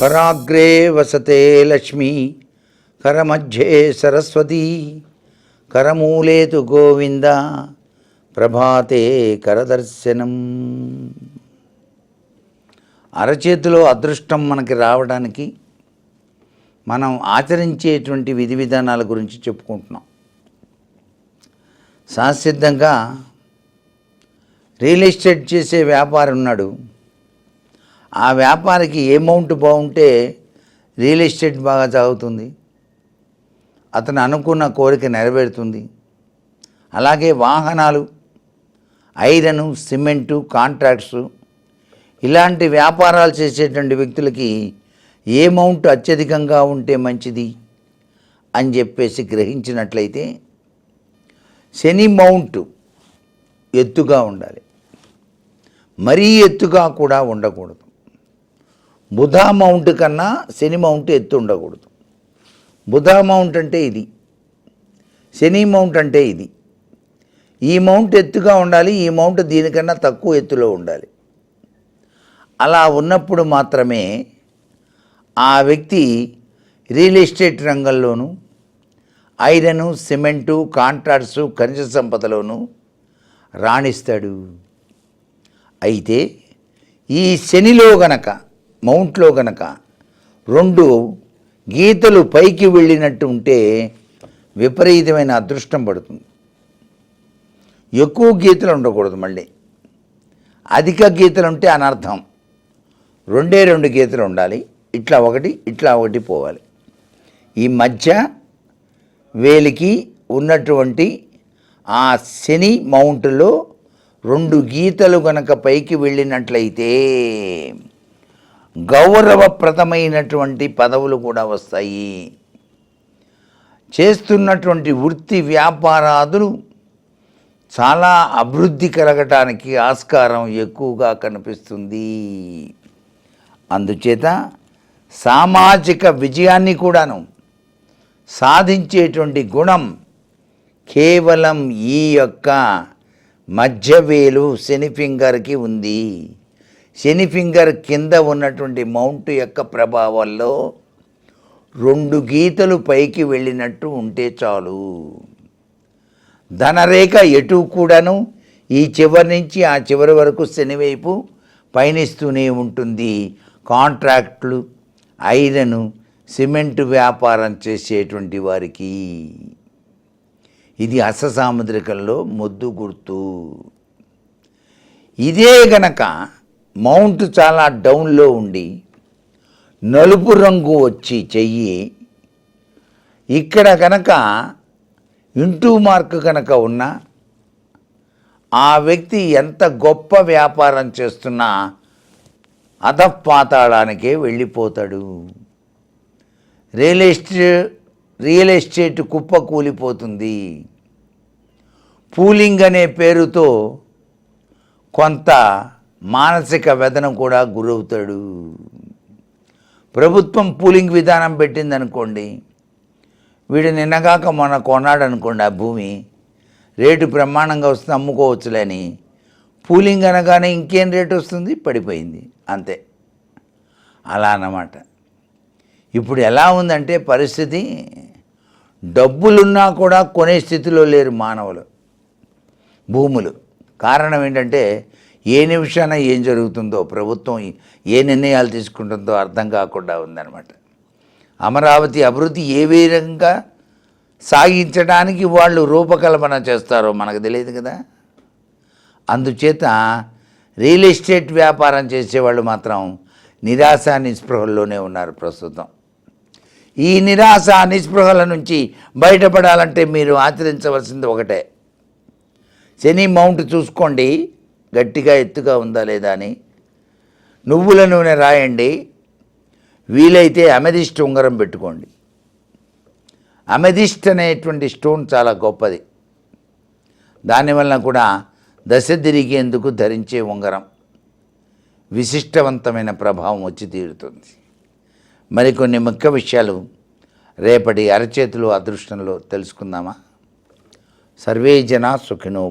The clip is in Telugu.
కరాగ్రే వసతే లక్ష్మి కరమధ్యే సరస్వతి కరమూలేతు గోవింద ప్రభాతే కరదర్శనం. అరచేతిలో అదృష్టం మనకి రావడానికి మనం ఆచరించేటువంటి విధి విధానాల గురించి చెప్పుకుంటున్నాం. సహసిద్ధంగా రియల్ ఎస్టేట్ చేసే వ్యాపారి ఉన్నాడు. ఆ వ్యాపారికి ఏ అమౌంట్ బాగుంటే రియల్ ఎస్టేట్ బాగా జరుగుతుంది అతను అనుకున్న కోరిక నెరవేరుతుంది. అలాగే వాహనాలు ఐరను సిమెంటు కాంట్రాక్ట్స్ ఇలాంటి వ్యాపారాలు చేసేటువంటి వ్యక్తులకి ఏ అమౌంట్ అత్యధికంగా ఉంటే మంచిది అని చెప్పేసి గ్రహించినట్లయితే శని మౌంట్ ఎత్తుగా ఉండాలి. మరీ ఎత్తుగా కూడా ఉండకూడదు. బుధ మౌంట్ కన్నా శని మౌంట్ ఎత్తు ఉండకూడదు. బుధ మౌంట్ అంటే ఇది. శని మౌంట్ అంటే ఇది. ఈ మౌంట్ ఎత్తుగా ఉండాలి ఈ మౌంట్ దీనికన్నా తక్కువ ఎత్తులో ఉండాలి. అలా ఉన్నప్పుడు మాత్రమే ఆ వ్యక్తి రియల్ ఎస్టేట్ రంగంలోనూ ఐరను సిమెంటు కాంట్రాక్ట్స్ ఖనిజ సంపదలోనూ రాణిస్తాడు. అయితే ఈ శనిలో గనక మౌంట్లో గనక రెండు గీతలు పైకి వెళ్ళినట్టు ఉంటే విపరీతమైన అదృష్టం పడుతుంది. ఎక్కువ గీతలు ఉండకూడదు మళ్ళీ. అధిక గీతలు ఉంటే అనర్థం. రెండే రెండు గీతలు ఉండాలి. ఇట్లా ఒకటి ఇట్లా ఒకటి పోవాలి. ఈ మధ్య వేలికి ఉన్నటువంటి ఆ శని మౌంట్లో రెండు గీతలు గనక పైకి వెళ్ళినట్లయితే గౌరవప్రదమైనటువంటి పదవులు కూడా వస్తాయి. చేస్తున్నటువంటి వృత్తి వ్యాపారాదులు చాలా అభివృద్ధి కలగటానికి ఆస్కారం ఎక్కువగా కనిపిస్తుంది. అందుచేత సామాజిక విజయాన్ని కూడాను సాధించేటువంటి గుణం కేవలం ఈ యొక్క మధ్యవేలు శని ఫింగర్కి ఉంది. శని ఫింగర్ కింద ఉన్నటువంటి మౌంట్ యొక్క ప్రభావంలో రెండు గీతలు పైకి వెళ్ళినట్టు ఉంటే చాలు. ధనరేఖ ఎటు కూడాను ఈ చివరి నుంచి ఆ చివరి వరకు శనివైపు పయనిస్తూనే ఉంటుంది. కాంట్రాక్ట్లు ఐరను సిమెంట్ వ్యాపారం చేసేటువంటి వారికి. ఇది అససాముద్రికంలో మొద్దు గుర్తు. ఇదే గనక మౌంట్ చాలా డౌన్లో ఉండి నలుపు రంగు వచ్చి చెయ్యి. ఇక్కడ కనుక ఇంటూ మార్క్ కనుక ఉన్నా ఆ వ్యక్తి ఎంత గొప్ప వ్యాపారం చేస్తున్నా అధపాతాళానికే వెళ్ళిపోతాడు. రియల్ ఎస్టేట్ రియల్ ఎస్టేట్ కుప్ప కూలిపోతుంది. పూలింగ్ అనే పేరుతో కొంత మానసిక వ్యధన కూడా గురవుతాడు. ప్రభుత్వం పూలింగ్ విధానం పెట్టిందనుకోండి వీడు నిన్నగాక మొన్న కొన్నాడు అనుకోండి ఆ భూమి రేటు బ్రహ్మాండంగా వస్తుంది అమ్ముకోవచ్చులేని పూలింగ్ అనగానే ఇంకేం రేటు వస్తుంది? పడిపోయింది. అంతే. అలా అన్నమాట. ఇప్పుడు ఎలా ఉందంటే పరిస్థితి డబ్బులున్నా కూడా కొనే స్థితిలో లేరు మానవులు భూములు. కారణం ఏంటంటే ఏ నిమిషాన ఏం జరుగుతుందో ప్రభుత్వం ఏ నిర్ణయాలు తీసుకుంటుందో అర్థం కాకుండా ఉందన్నమాట. అమరావతి అభివృద్ధి ఏ విధంగా సాగించడానికి వాళ్ళు రూపకల్పన చేస్తారో మనకు తెలియదు కదా. అందుచేత రియల్ ఎస్టేట్ వ్యాపారం చేసేవాళ్ళు మాత్రం నిరాశ నిస్పృహల్లోనే ఉన్నారు ప్రస్తుతం. ఈ నిరాశ నిస్పృహల నుంచి బయటపడాలంటే మీరు ఆచరించవలసింది ఒకటే. శని మౌంట్ చూసుకోండి. గట్టిగా ఎత్తుగా ఉందా లేదా అని నువ్వుల నూనె రాయండి వీలైతే అమెదిస్ట్ ఉంగరం పెట్టుకోండి. అమెదిస్ట్ అనేటువంటి స్టోన్ చాలా గొప్పది. దానివలన కూడా దశ తిరిగేందుకు ధరించే ఉంగరం విశిష్టవంతమైన ప్రభావం వచ్చి తీరుతుంది. మరికొన్ని ముఖ్య విషయాలు రేపటి అరచేతులు అదృష్టంలో తెలుసుకుందామా? సర్వే జన సుఖినో